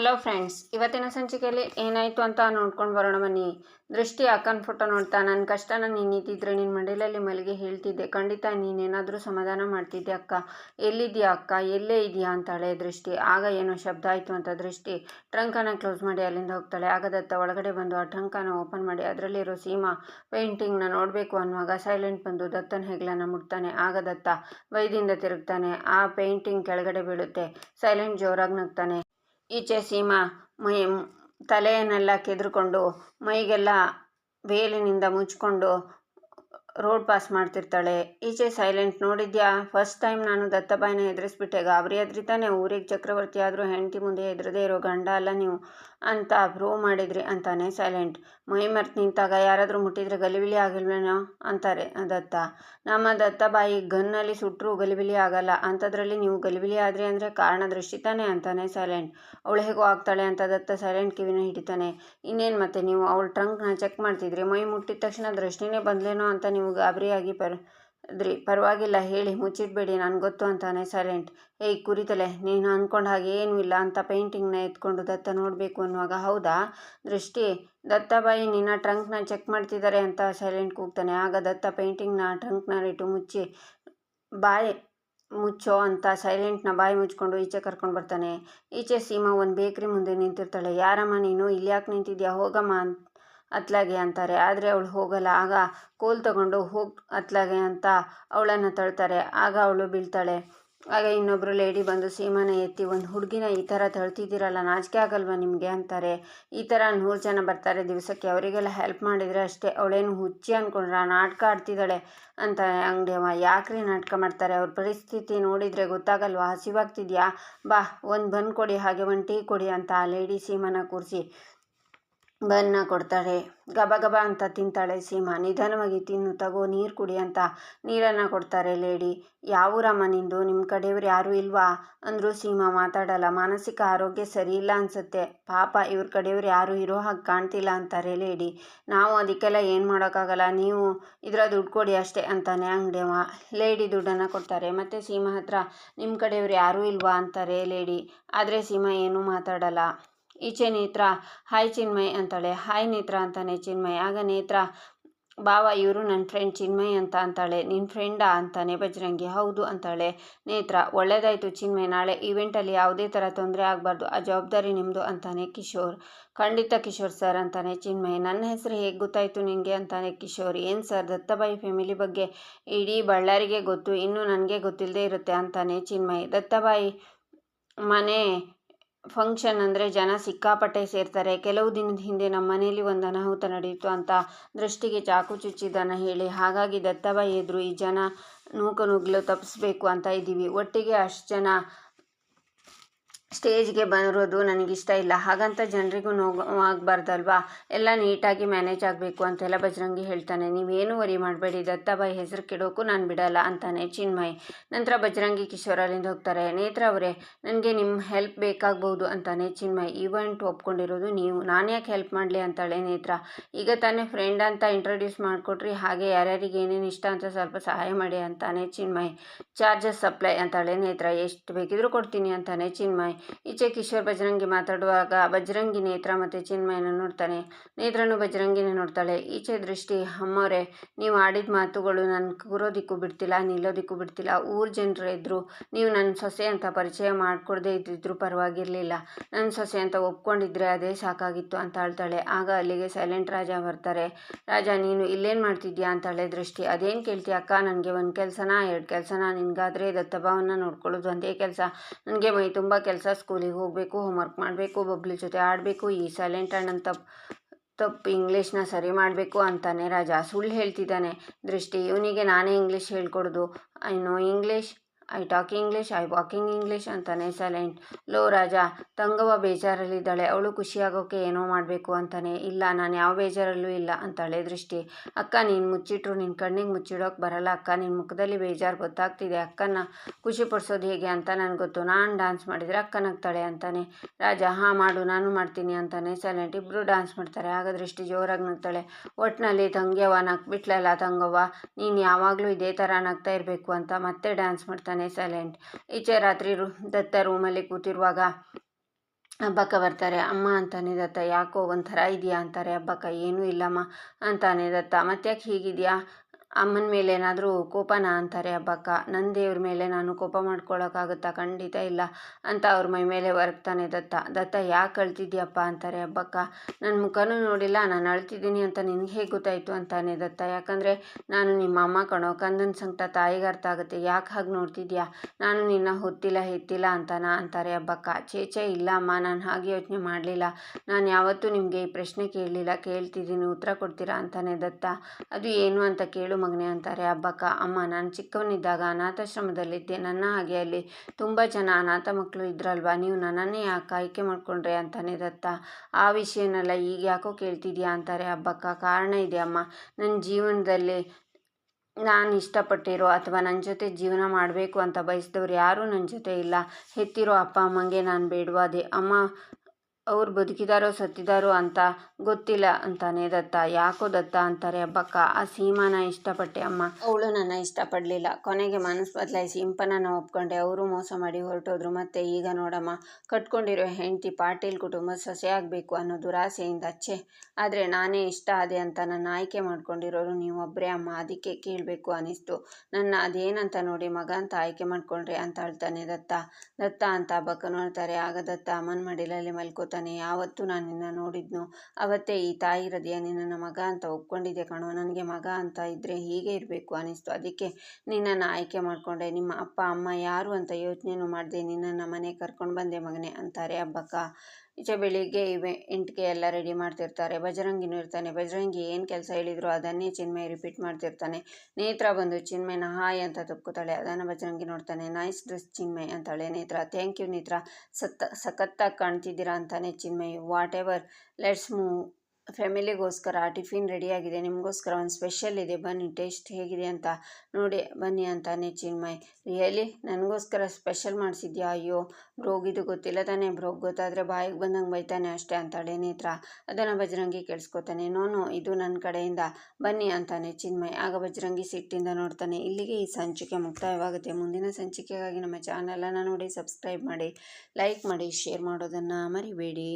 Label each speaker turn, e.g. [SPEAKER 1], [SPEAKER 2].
[SPEAKER 1] Hello friends ಇವತ್ತಿನ ಸಂಚಿಕೆಯಲ್ಲಿ ಏನಾಯಿತು ಅಂತ ನೋಡ್ಕೊಂಡು ಬರೋಣ ಬನ್ನಿ. ದೃಷ್ಟಿ ಅಕ್ಕನ ಫೋಟೋ ನೋಡ್ತಾ ನನ್ನ ಕಷ್ಟನ ನೀನು ಇದ್ದಿದ್ರೆ ನಿನ್ನ ಮಂಡಲಲ್ಲಿ ಮಲಗಿ ಹೇಳ್ತಿದ್ದೆ. ಖಂಡಿತ ನೀನೇನಾದರೂ ಸಮಾಧಾನ ಮಾಡ್ತಿದ್ದೆ ಅಕ್ಕ? ಎಲ್ಲಿದ್ಯಾ ಅಕ್ಕ? ಎಲ್ಲೇ ಇದೆಯಾ ಅಂತಾಳೆ ದೃಷ್ಟಿ. ಆಗ ಏನೋ ಶಬ್ದ ಆಯಿತು ಅಂತ ದೃಷ್ಟಿ ಟ್ರಂಕನ್ನು ಕ್ಲೋಸ್ ಮಾಡಿ ಅಲ್ಲಿಂದ ಹೋಗ್ತಾಳೆ. ಆಗದತ್ತ ಒಳಗಡೆ ಬಂದು ಆ ಟ್ರಂಕನ ಓಪನ್ ಮಾಡಿ ಅದರಲ್ಲಿರೋ ಸೀಮಾ ಪೇಂಟಿಂಗ್ನ ನೋಡಬೇಕು ಅನ್ನುವಾಗ ಸೈಲೆಂಟ್ ಬಂದು ದತ್ತನ ಹೆಗ್ಲನ್ನು ಮುಟ್ತಾನೆ. ಆಗ ದತ್ತ ವೈದ್ಯದಿಂದ ತಿರುಗ್ತಾನೆ. ಆ ಪೇಂಟಿಂಗ್ ಕೆಳಗಡೆ ಬೀಳುತ್ತೆ. ಸೈಲೆಂಟ್ ಜೋರಾಗಿ ನಗ್ತಾನೆ. ಈಚೆ ಸೀಮಾ ಮೈ ತಲೆಯನ್ನೆಲ್ಲ ಕೆದ್ರುಕೊಂಡು ಮೈಗೆಲ್ಲ ಬೇಲಿನಿಂದ ಮುಚ್ಕೊಂಡು ರೋಡ್ ಪಾಸ್ ಮಾಡ್ತಿರ್ತಾಳೆ. ಈಚೆ ಸೈಲೆಂಟ್ ನೋಡಿದ್ಯಾ? ಫಸ್ಟ್ ಟೈಮ್ ನಾನು ದತ್ತಬಾಯಿನ ಎದುರಿಸ್ಬಿಟ್ಟೆ. ಗಾಬರಿ ಆದ್ರಿ ತಾನೇ. ಊರಿಗೆ ಚಕ್ರವರ್ತಿ ಆದರೂ ಹೆಂಡತಿ ಮುಂದೆ ಎದುರದೇ ಇರೋ ಗಂಡ ಅಲ್ಲ ನೀವು ಅಂತ ಪ್ರೂವ್ ಮಾಡಿದ್ರಿ ಅಂತಾನೆ ಸೈಲೆಂಟ್. ಮೈ ಮರ್ತು ನಿಂತಾಗ ಯಾರಾದರೂ ಮುಟ್ಟಿದ್ರೆ ಗಲಿಬಿಲಿ ಆಗಿಲ್ವೇನೋ? ಅಂತಾರೆ ದತ್ತ. ನಮ್ಮ ದತ್ತಬಾಯಿ ಗನ್ನಲ್ಲಿ ಸುಟ್ಟರೂ ಗಲಿಬಿಲಿ ಆಗಲ್ಲ. ಅಂಥದ್ರಲ್ಲಿ ನೀವು ಗಲಿಬಿಲಿ ಆದ್ರಿ ಅಂದರೆ ಕಾರಣ ದೃಷ್ಟಿ ತಾನೆ ಅಂತಾನೆ ಸೈಲೆಂಟ್. ಅವಳು ಹೇಗೋ ಆಗ್ತಾಳೆ ಅಂತ ದತ್ತ ಸೈಲೆಂಟ್ ಕಿವಿನ ಹಿಡಿತಾನೆ. ಇನ್ನೇನು ಮತ್ತೆ ನೀವು ಅವಳ ಟ್ರಂಕ್ನ ಚೆಕ್ ಮಾಡ್ತಿದ್ರಿ? ಮೈ ಮುಟ್ಟಿದ ತಕ್ಷಣ ದೃಷ್ಟಿನೇ ಬಂದ್ಲೇನೋ ಅಂತ ನೀವು ಗಾಬರಿಯಾಗಿ ಪರ್, ದ್ರಿ, ಪರವಾಗಿಲ್ಲ ಹೇಳಿ ಮುಚ್ಚಿಡ್ಬೇಡಿ ನನಗೆ ಗೊತ್ತು ಅಂತಾನೆ ಸೈಲೆಂಟ್. ಏಯ್, ಕುರಿತಲೆ, ನೀನು ಅಂದ್ಕೊಂಡ ಹಾಗೆ ಏನೂ ಇಲ್ಲ, ಅಂತ ಪೇಂಟಿಂಗ್ನ ಎತ್ಕೊಂಡು ದತ್ತ ನೋಡಬೇಕು ಅನ್ನುವಾಗ, ಹೌದಾ? ದೃಷ್ಟಿ, ದತ್ತಬಾಯಿ ನಿನ್ನ ಟ್ರಂಕ್ನ ಚೆಕ್ ಮಾಡ್ತಿದ್ದಾರೆ ಅಂತ ಸೈಲೆಂಟ್ ಕೂಗ್ತಾನೆ. ಆಗ ದತ್ತ ಪೇಂಟಿಂಗ್ನ ಟ್ರಂಕ್ನ ಇಟ್ಟು ಮುಚ್ಚಿ, ಬಾಯ್ ಮುಚ್ಚೋ ಅಂತ ಸೈಲೆಂಟ್ನ ಬಾಯಿ ಮುಚ್ಕೊಂಡು ಈಚೆ ಕರ್ಕೊಂಡು ಬರ್ತಾನೆ. ಈಚೆ ಸೀಮಾ ಒಂದು ಬೇಕ್ರಿ ಮುಂದೆ ನಿಂತಿರ್ತಾಳೆ. ಯಾರಮ್ಮ ನೀನು? ಇಲ್ಲಿ ಯಾಕೆ ನಿಂತಿದ್ಯಾ? ಹೋಗಮ್ಮ ಅಂತ ಅತ್ಲಾಗೆ ಅಂತಾರೆ. ಆದರೆ ಅವಳು ಹೋಗಲ್ಲ. ಆಗ ಕೋಲ್ ತಗೊಂಡು ಹೋಗಿ ಅತ್ಲಾಗೆ ಅಂತ ಅವಳನ್ನು ತಳ್ತಾರೆ. ಆಗ ಅವಳು ಬೀಳ್ತಾಳೆ. ಆಗ ಇನ್ನೊಬ್ಬರು ಲೇಡಿ ಬಂದು ಸೀಮಾನ ಎತ್ತಿ ಒಂದು ಹುಡುಗಿನ ಈ ಥರ ತಳ್ತಿದ್ದೀರಲ್ಲ, ನಾಚಿಕೆ ಆಗಲ್ವಾ ನಿಮಗೆ ಅಂತಾರೆ. ಈ ಥರ ನೂರು ಜನ ಬರ್ತಾರೆ ದಿವಸಕ್ಕೆ. ಅವರಿಗೆಲ್ಲ ಹೆಲ್ಪ್ ಮಾಡಿದರೆ ಅಷ್ಟೇ. ಅವಳೇನು ಹುಚ್ಚಿ ಅಂದ್ಕೊಂಡ್ರ ನಾಟಕ ಆಡ್ತಿದ್ದಾಳೆ ಅಂತ ಅಂಗಡಿಯವ. ಯಾಕ್ರಿ ನಾಟಕ ಮಾಡ್ತಾರೆ? ಅವ್ರ ಪರಿಸ್ಥಿತಿ ನೋಡಿದರೆ ಗೊತ್ತಾಗಲ್ವಾ? ಹಸಿವಾಗ್ತಿದ್ಯಾ? ಬಾ, ಒಂದು ಬಂದು ಕೊಡಿ, ಹಾಗೆ ಒಂದು ಟೀ ಕೊಡಿ ಅಂತ ಆ ಲೇಡಿ ಸೀಮಾನ ಕೂರಿಸಿ ಬನ್ನ ಕೊಡ್ತಾಳೆ. ಗಬ ಗಬ ಅಂತ ತಿಂತಾಳೆ ಸೀಮಾ. ನಿಧಾನವಾಗಿ ತಿನ್ನು, ತಗೋ, ನೀರು ಕುಡಿ ಅಂತ ನೀರನ್ನು ಕೊಡ್ತಾರೆ ಲೇಡಿ. ಯಾವೂರಮ್ಮ ನಿಂದು? ನಿಮ್ಮ ಕಡೆಯವ್ರು ಯಾರೂ ಇಲ್ವಾ? ಅಂದರೂ ಸೀಮಾ ಮಾತಾಡಲ್ಲ. ಮಾನಸಿಕ ಆರೋಗ್ಯ ಸರಿ ಇಲ್ಲ ಅನ್ಸುತ್ತೆ. ಪಾಪ, ಇವ್ರ ಕಡೆಯವ್ರು ಯಾರೂ ಇರೋ ಹಾಗೆ ಕಾಣ್ತಿಲ್ಲ ಅಂತಾರೆ ಲೇಡಿ. ನಾವು ಅದಕ್ಕೆಲ್ಲ ಏನು ಮಾಡೋಕ್ಕಾಗಲ್ಲ. ನೀವು ಇದರ ದುಡ್ಡು ಕೊಡಿ ಅಷ್ಟೇ, ಅಂತಾನೆ ಅಂಗಡಿಯವ. ಲೇಡಿ ದುಡ್ಡನ್ನು ಕೊಡ್ತಾರೆ. ಮತ್ತು ಸೀಮಾ ಹತ್ರ ನಿಮ್ಮ ಕಡೆಯವ್ರು ಯಾರೂ ಇಲ್ವಾ? ಅಂತಾರೆ ಲೇಡಿ. ಆದರೆ ಸೀಮಾ ಏನೂ ಮಾತಾಡಲ್ಲ. ಈಚೆ ನೇತ್ರ ಹಾಯ್ ಚಿನ್ಮಯ್ ಅಂತಾಳೆ. ಹಾಯ್ ನೇತ್ರ ಅಂತಾನೆ ಚಿನ್ಮಯ್. ಆಗ ನೇತ್ರ, ಬಾವ, ಇವರು ನನ್ನ ಫ್ರೆಂಡ್ ಚಿನ್ಮಯ್ ಅಂತ ಅಂತಾಳೆ. ನಿನ್ನ ಫ್ರೆಂಡಾ? ಅಂತಾನೆ ಬಜರಂಗಿ. ಹೌದು ಅಂತಾಳೆ. ನೇತ್ರ, ಒಳ್ಳೇದಾಯಿತು ಚಿನ್ಮಯ್. ನಾಳೆ ಈವೆಂಟಲ್ಲಿ ಯಾವುದೇ ಥರ ತೊಂದರೆ ಆಗಬಾರ್ದು. ಆ ಜವಾಬ್ದಾರಿ ನಿಮ್ಮದು ಅಂತಾನೆ ಕಿಶೋರ್. ಖಂಡಿತ ಕಿಶೋರ್ ಸರ್ ಅಂತಾನೆ ಚಿನ್ಮಯ್. ನನ್ನ ಹೆಸರು ಹೇಗೆ ಗೊತ್ತಾಯಿತು ನಿನಗೆ ಅಂತಾನೆ ಕಿಶೋರ್. ಏನು ಸರ್, ದತ್ತಬಾಯಿ ಫ್ಯಾಮಿಲಿ ಬಗ್ಗೆ ಇಡೀ ಬಳ್ಳಾರಿಗೆ ಗೊತ್ತು. ಇನ್ನೂ ನನಗೆ ಗೊತ್ತಿಲ್ಲದೆ ಇರುತ್ತೆ ಅಂತಾನೆ ಚಿನ್ಮಯ್. ದತ್ತಬಾಯಿ ಮನೆ ಫಂಕ್ಷನ್ ಅಂದರೆ ಜನ ಸಿಕ್ಕಾಪಟ್ಟೆ ಸೇರ್ತಾರೆ. ಕೆಲವು ದಿನದ ಹಿಂದೆ ನಮ್ಮ ಮನೆಯಲ್ಲಿ ಒಂದು ಅನಾಹುತ ನಡೆಯಿತು ಅಂತ ದೃಷ್ಟಿಗೆ ಚಾಕು ಚುಚ್ಚಿದ್ದನ್ನು ಹೇಳಿ, ಹಾಗಾಗಿ ದತ್ತಬಾಯಿ ಎದುರು ಈ ಜನ ನೂಕು ನುಗ್ಗಲು ತಪ್ಪಿಸ್ಬೇಕು ಅಂತ ಇದ್ದೀವಿ. ಒಟ್ಟಿಗೆ ಅಷ್ಟು ಜನ ಸ್ಟೇಜ್ಗೆ ಬರೋದು ನನಗಿಷ್ಟ ಇಲ್ಲ. ಹಾಗಂತ ಜನರಿಗೂ ನೋವು ಆಗಬಾರ್ದಲ್ವಾ? ಎಲ್ಲ ನೀಟಾಗಿ ಮ್ಯಾನೇಜ್ ಆಗಬೇಕು ಅಂತೆಲ್ಲ ಬಜರಂಗಿ ಹೇಳ್ತಾನೆ. ನೀವೇನು ವರಿ ಮಾಡಬೇಡಿ. ದತ್ತಾಬಾಯಿ ಹೆಸರು ಕೆಡೋಕ್ಕೂ ನಾನು ಬಿಡಲ್ಲ ಅಂತಾನೆ ಚಿನ್ಮಯ್. ನಂತರ ಬಜರಂಗಿ ಕಿಶೋರ್ ಅಲ್ಲಿಂದ ಹೋಗ್ತಾರೆ. ನೇತ್ರ ಅವರೇ, ನನಗೆ ನಿಮ್ಮ ಹೆಲ್ಪ್ ಬೇಕಾಗ್ಬೋದು ಅಂತಾನೆ ಚಿನ್ಮಯ್. ಈವೆಂಟ್ ಒಪ್ಕೊಂಡಿರೋದು ನೀವು. ನಾನು ಯಾಕೆ ಹೆಲ್ಪ್ ಮಾಡಲಿ ಅಂತಾಳೆ ನೇತ್ರ. ಈಗ ತಾನೇ ಫ್ರೆಂಡ್ ಅಂತ ಇಂಟ್ರೊಡ್ಯೂಸ್ ಮಾಡಿಕೊಟ್ರಿ. ಹಾಗೆ ಯಾರ್ಯಾರಿಗೆ ಏನೇನು ಇಷ್ಟ ಅಂತ ಸ್ವಲ್ಪ ಸಹಾಯ ಮಾಡಿ ಅಂತಾನೆ ಚಿನ್ಮಯ್. ಚಾರ್ಜಸ್ ಸಪ್ಲೈ ಅಂತಾಳೆ ನೇತ್ರ. ಎಷ್ಟು ಬೇಕಿದ್ರೂ ಕೊಡ್ತೀನಿ ಅಂತಾನೆ ಚಿನ್ಮಯ್. ಈಚೆ ಕಿಶೋರ್ ಬಜರಂಗಿ ಮಾತಾಡುವಾಗ ಬಜರಂಗಿ ನೇತ್ರ ಮತ್ತು ಚಿನ್ಮಯನ ನೋಡ್ತಾನೆ. ನೇತ್ರನು ಬಜರಂಗಿನೇ ನೋಡ್ತಾಳೆ. ಈಚೆ ದೃಷ್ಟಿ, ಅಮ್ಮೋರೆ, ನೀವು ಆಡಿದ ಮಾತುಗಳು ನನ್ನ ಕೂರೋದಿಕ್ಕೂ ಬಿಡ್ತಿಲ್ಲ ನಿಲ್ಲೋದಿಕ್ಕೂ ಬಿಡ್ತಿಲ್ಲ. ಊರ್ ಜನರು ಇದ್ದರು ನೀವು ನನ್ನ ಸೊಸೆ ಅಂತ ಪರಿಚಯ ಮಾಡಿಕೊಡದೇ ಇದ್ದಿದ್ರು ಪರವಾಗಿರಲಿಲ್ಲ. ನನ್ನ ಸೊಸೆ ಅಂತ ಒಪ್ಕೊಂಡಿದ್ರೆ ಅದೇ ಸಾಕಾಗಿತ್ತು ಅಂತ ಹೇಳ್ತಾಳೆ ಆಗ ಅಲ್ಲಿಗೆ ಸೈಲೆಂಟ್ ರಾಜ ಬರ್ತಾರೆ. ರಾಜ, ನೀನು ಇಲ್ಲೇನು ಮಾಡ್ತಿದ್ಯಾ? ಅಂತಾಳೆ ದೃಷ್ಟಿ. ಅದೇನು ಕೇಳ್ತೀಯ ಅಕ್ಕ, ನನಗೆ ಒಂದು ಕೆಲಸನ, ಎರಡು ಕೆಲಸನ? ನಿನಗಾದರೆ ದತ್ತಭಾವನ ನೋಡ್ಕೊಳ್ಳೋದು ಒಂದೇ ಕೆಲಸ. ನನಗೆ ಮೈ ತುಂಬ ಕೆಲಸ ಸ್ಕೂಲಿಗೆ ಹೋಗಬೇಕು ಹೋಮ್ವರ್ಕ್ ಮಾಡಬೇಕು, ಬಬ್ಲಿ ಜೊತೆ ಆಡಬೇಕು, ಈ ಸೈಲೆಂಟ್ ಅಣ್ಣನ ತಪ್ಪು ತಪ್ಪು ಇಂಗ್ಲೀಷ್ನ ಸರಿ ಮಾಡಬೇಕು ಅಂತಾನೆ ರಾಜ. ಸುಳ್ಳು ಹೇಳ್ತಿದ್ದಾನೆ. ದೃಷ್ಟಿ, ಇವನಿಗೆ ನಾನೇ ಇಂಗ್ಲೀಷ್ ಹೇಳ್ಕೊಡೋದು. I know English I talk English I walking English ಅಂತಾನೆ ಸೈಲೆಂಟ್ ಲೋ ರಾಜ ತಂಗವ ಬೇಜಾರಲ್ಲಿದ್ದಾಳೆ. ಅವಳು ಖುಷಿಯಾಗೋಕೆ ಏನೋ ಮಾಡಬೇಕು ಅಂತಾನೆ, ಇಲ್ಲ, ನಾನು ಯಾವ ಬೇಜಾರಲ್ಲೂ ಇಲ್ಲ ಅಂತಾಳೆ ದೃಷ್ಟಿ. ಅಕ್ಕ, ನೀನು ಮುಚ್ಚಿಟ್ರು ನಿನ್ನ ಕಣ್ಣಿಗೆ ಮುಚ್ಚಿಡೋಕೆ ಬರಲ್ಲ ಅಕ್ಕ ನಿನ್ನ ಮುಖದಲ್ಲಿ ಬೇಜಾರು ಗೊತ್ತಾಗ್ತಿದೆ. ಅಕ್ಕನ ಖುಷಿ ಪಡಿಸೋದು ಹೇಗೆ ಅಂತ ನನಗೆ ಗೊತ್ತು. ನಾನು ಡ್ಯಾನ್ಸ್ ಮಾಡಿದರೆ ಅಕ್ಕ ನಗ್ತಾಳೆ ಅಂತಾನೆ. ರಾಜ, ಹಾಂ, ಮಾಡು, ನಾನು ಮಾಡ್ತೀನಿ ಅಂತಾನೆ ಸೈಲೆಂಟ್ ಇಬ್ಬರು ಡ್ಯಾನ್ಸ್ ಮಾಡ್ತಾರೆ. ಆಗ ದೃಷ್ಟಿ ಜೋರಾಗಿ ನಗ್ತಾಳೆ. ಒಟ್ಟಿನಲ್ಲಿ ತಂಗ್ಯವ ನಗ್ಬಿಟ್ಲಲ್ಲ ತಂಗವ್ವ, ನೀನು ಯಾವಾಗಲೂ ಇದೇ ಥರ ನಗ್ತಾ ಇರಬೇಕು ಅಂತ ಮತ್ತೆ ಡ್ಯಾನ್ಸ್ ಮಾಡ್ತಾನೆ. ಸೈಲೆಂಟ್ ಈಚೆ ರಾತ್ರಿ ರು, ದತ್ತ ರೂಮಲ್ಲಿ ಕೂತಿರುವಾಗ, ಹಬ್ಬಕ್ಕ ಬರ್ತಾರೆ. ಅಮ್ಮ ಅಂತಾನೆ ದತ್ತ, ಯಾಕೋ ಒಂಥರ ಇದೆಯಾ ಅಂತಾರೆ. ಹಬ್ಬಕ್ಕ, ಏನೂ ಇಲ್ಲಮ್ಮ ಅಂತಾನೆ ದತ್ತ. ಮತ್ತ್ಯಾಕೆ ಹೀಗಿದೆಯಾ? ಅಮ್ಮನ ಮೇಲೆ ಏನಾದರೂ ಕೋಪನ ಅಂತಾರೆ ಹಬ್ಬಕ್ಕ ನನ್ನ ದೇವ್ರ ಮೇಲೆ ನಾನು ಕೋಪ ಮಾಡ್ಕೊಳ್ಳೋಕ್ಕಾಗುತ್ತಾ ಖಂಡಿತ ಇಲ್ಲ ಅಂತ ಅವ್ರ ಮೈ ಮೇಲೆ ಬರ್ತಾನೆ ದತ್ತ. ದತ್ತ, ಯಾಕೆ ಅಳ್ತಿದ್ಯಪ್ಪ? ಅಂತಾರೆ ಹಬ್ಬಕ್ಕ ನನ್ನ ಮುಖನೂ ನೋಡಿಲ್ಲ, ನಾನು ಅಳ್ತಿದ್ದೀನಿ ಅಂತ ನಿನಗೆ ಹೇಗೆ ಗೊತ್ತಾಯಿತು? ಅಂತಾನೆ ದತ್ತ. ಯಾಕಂದರೆ, ನಾನು ನಿಮ್ಮ ಅಮ್ಮ ಕಣೋ, ಕಂದನ ಸಂಕಟ ತಾಯಿಗೆ ಅರ್ಥ ಆಗುತ್ತೆ. ಯಾಕೆ ಹಾಗೆ ನೋಡ್ತಿದ್ಯಾ? ನಾನು ನಿನ್ನ ಹೊತ್ತಿಲ್ಲ, ಹೆತ್ತಿಲ್ಲ ಅಂತಾನ? ಅಂತಾರೆ ಹಬ್ಬಕ್ಕ ಚೇಚೆ ಇಲ್ಲ ಅಮ್ಮ, ನಾನು ಹಾಗೆ ಯೋಚನೆ ಮಾಡಲಿಲ್ಲ. ನಾನು ಯಾವತ್ತೂ ನಿಮಗೆ ಈ ಪ್ರಶ್ನೆ ಕೇಳಲಿಲ್ಲ, ಕೇಳ್ತಿದ್ದೀನಿ, ಉತ್ತರ ಕೊಡ್ತೀರಾ? ಅಂತಾನೆ ದತ್ತ. ಅದು ಏನು ಅಂತ ಕೇಳು ಮಗನೇ ಅಂತಾರೆ. ಹಬ್ಬಕ್ಕ ಅಮ್ಮ, ನಾನು ಚಿಕ್ಕವನಿದ್ದಾಗ ಅನಾಥಾಶ್ರಮದಲ್ಲಿದ್ದೆ. ನನ್ನ ಹಾಗೆ ಅಲ್ಲಿ ತುಂಬ ಜನ ಅನಾಥ ಮಕ್ಕಳು ಇದ್ರಲ್ವಾ? ನೀವು ನನ್ನನ್ನೇ ಯಾಕೆ ಆಯ್ಕೆ ಮಾಡ್ಕೊಂಡ್ರೆ ಅಂತಾನೆ ದತ್ತ. ಆ ವಿಷಯನೆಲ್ಲ ಈಗ ಯಾಕೋ ಕೇಳ್ತಿದ್ಯಾ? ಅಂತಾರೆ. ಹಬ್ಬಕ್ಕ ಕಾರಣ ಇದೆ ಅಮ್ಮ. ನನ್ನ ಜೀವನದಲ್ಲಿ ನಾನು ಇಷ್ಟಪಟ್ಟಿರೋ ಅಥವಾ ನನ್ನ ಜೊತೆ ಜೀವನ ಮಾಡಬೇಕು ಅಂತ ಬಯಸಿದವ್ರು ಯಾರೂ ನನ್ನ ಜೊತೆ ಇಲ್ಲ. ಹೆತ್ತಿರೋ ಅಪ್ಪ, ಅಮ್ಮಂಗೆ ನಾನು ಬೇಡವಾದೆ ಅಮ್ಮ, ಅವ್ರು ಬದುಕಿದಾರೋ ಸತ್ತಿದಾರೋ ಅಂತ ಗೊತ್ತಿಲ್ಲ ಅಂತಾನೆ ದತ್ತ. ಯಾಕೋ ದತ್ತ ಅಂತಾರೆ ಹಬ್ಬಕ್ಕ ಆ ಸೀಮಾನ ಇಷ್ಟಪಟ್ಟೆ, ಅಮ್ಮ. ಅವಳು ನನ್ನ ಇಷ್ಟಪಡಲಿಲ್ಲ. ಕೊನೆಗೆ ಮನಸ್ಸು ಬದಲಾಯಿಸಿ ಇಂಪನನ್ನ ಒಪ್ಕೊಂಡೆ. ಅವರು ಮೋಸ ಮಾಡಿ ಹೊರಟೋದ್ರು. ಮತ್ತೆ ಈಗ ನೋಡಮ್ಮ, ಕಟ್ಕೊಂಡಿರೋ ಹೆಂಡತಿ ಪಾಟೀಲ್ ಕುಟುಂಬ ಸೊಸೆ ಆಗಬೇಕು ಅನ್ನೋ ದುರಾಸೆಯಿಂದ ಅಚ್ಚೆ ಆದರೆ ನಾನೇ ಇಷ್ಟ ಆದೆ ಅಂತ ನನ್ನ ಆಯ್ಕೆ ಮಾಡ್ಕೊಂಡಿರೋರು ನೀವೊಬ್ಬರೇ ಅಮ್ಮ. ಅದಕ್ಕೆ ಕೇಳಬೇಕು ಅನಿಸ್ತು ನನ್ನ ಅದೇನಂತ ನೋಡಿ ಮಗ ಅಂತ ಆಯ್ಕೆ ಮಾಡ್ಕೊಂಡ್ರೆ ಅಂತ ಹೇಳ್ತಾನೆ ದತ್ತ. ದತ್ತ ಅಂತ ಹಬ್ಬಕ್ಕ ನೋಡ್ತಾರೆ ಆಗ ದತ್ತ ಅಮ್ಮನ ಮಡಿಲಲ್ಲಿ ಮಲ್ಕೋತಾನೆ. ಯಾವತ್ತೂ ನಾನು ನಿನ್ನ ನೋಡಿದ್ನು. ಅವತ್ತೇ ಈ ತಾಯಿ ಹೃದಯ ನಿನ್ನನ್ನು ಮಗ ಅಂತ ಒಪ್ಕೊಂಡಿದೆ ಕಣೋ. ನನಗೆ ಮಗ ಅಂತ ಇದ್ದರೆ ಹೀಗೆ ಇರಬೇಕು ಅನಿಸ್ತು. ಅದಕ್ಕೆ ನಿನ್ನನ್ನು ಆಯ್ಕೆ ಮಾಡಿಕೊಂಡೆ. ನಿಮ್ಮ ಅಪ್ಪ, ಅಮ್ಮ ಯಾರು ಅಂತ ಯೋಚನೆನೂ ಮಾಡಿದೆ ನಿನ್ನನ್ನು ಮನೆ ಕರ್ಕೊಂಡು ಬಂದೆ ಮಗನೇ ಅಂತಾರೆ. ಹಬ್ಬಕ್ಕ ಈಚೆ ಬೆಳಿಗ್ಗೆ ಇವೆ ಇಂಟಿಗೆ ಎಲ್ಲ ರೆಡಿ ಮಾಡ್ತಿರ್ತಾರೆ. ಬಜರಂಗಿನೂ ಇರ್ತಾನೆ. ಬಜರಂಗಿ ಏನು ಕೆಲಸ ಹೇಳಿದ್ರು ಅದನ್ನೇ ಚಿನ್ಮಯ ರಿಪೀಟ್ ಮಾಡ್ತಿರ್ತಾನೆ. ನೇತ್ರ ಬಂದು ಚಿನ್ಮಯನ ಹಾಯ್ ಅಂತ ತಪ್ಕೋತಾಳೆ ಅದನ್ನು ಬಜರಂಗಿ ನೋಡ್ತಾನೆ. ನೈಸ್ ಡ್ರೆಸ್ ಚಿನ್ಮಯ್ ಅಂತಾಳೆ ನೇತ್ರ. ಥ್ಯಾಂಕ್ ಯು ನೇತ್ರ. ಸತ್ತ, ಸಖತ್ತಾಗಿ ಕಾಣ್ತಿದ್ದೀರಾ ಅಂತಾನೆ Chinmay. Whatever let's move ಫ್ಯಾಮಿಲಿಗೋಸ್ಕರ ಟಿಫಿನ್ ರೆಡಿಯಾಗಿದೆ, ನಿಮಗೋಸ್ಕರ ಒಂದು ಸ್ಪೆಷಲ್ ಇದೆ, ಬನ್ನಿ, ಟೇಸ್ಟ್ ಹೇಗಿದೆ ಅಂತ ನೋಡಿ, ಬನ್ನಿ ಅಂತಾನೆ ಚಿನ್ಮಯ್ ರಿಯಲಿ ನನಗೋಸ್ಕರ ಸ್ಪೆಷಲ್ ಮಾಡಿಸಿದ್ಯಾ? ಅಯ್ಯೋ ಬ್ರೋಗಿದು ಗೊತ್ತಿಲ್ಲ ತಾನೆ, ಬ್ರೋಗ್ ಗೊತ್ತಾದರೆ ಬಾಯಿಗೆ ಬಂದಂಗೆ ಬೈತಾನೆ ಅಷ್ಟೇ ಅಂತಾಳೆ ನೇತ್ರ ಅದನ್ನು ಬಜರಂಗಿ ಕೇಳಿಸ್ಕೊತಾನೆ ನೋನು ಇದು ನನ್ನ ಕಡೆಯಿಂದ, ಬನ್ನಿ ಅಂತಾನೆ ಚಿನ್ಮಯ್ ಆಗ ಬಜರಂಗಿ ಸಿಟ್ಟಿಂದ ನೋಡ್ತಾನೆ, ಇಲ್ಲಿಗೆ ಈ ಸಂಚಿಕೆ ಮುಕ್ತಾಯವಾಗುತ್ತೆ, ಮುಂದಿನ ಸಂಚಿಕೆಗಾಗಿ ನಮ್ಮ ಚಾನಲನ್ನು ನೋಡಿ, ಸಬ್ಸ್ಕ್ರೈಬ್ ಮಾಡಿ, ಲೈಕ್ ಮಾಡಿ, ಶೇರ್ ಮಾಡೋದನ್ನು ಮರಿಬೇಡಿ.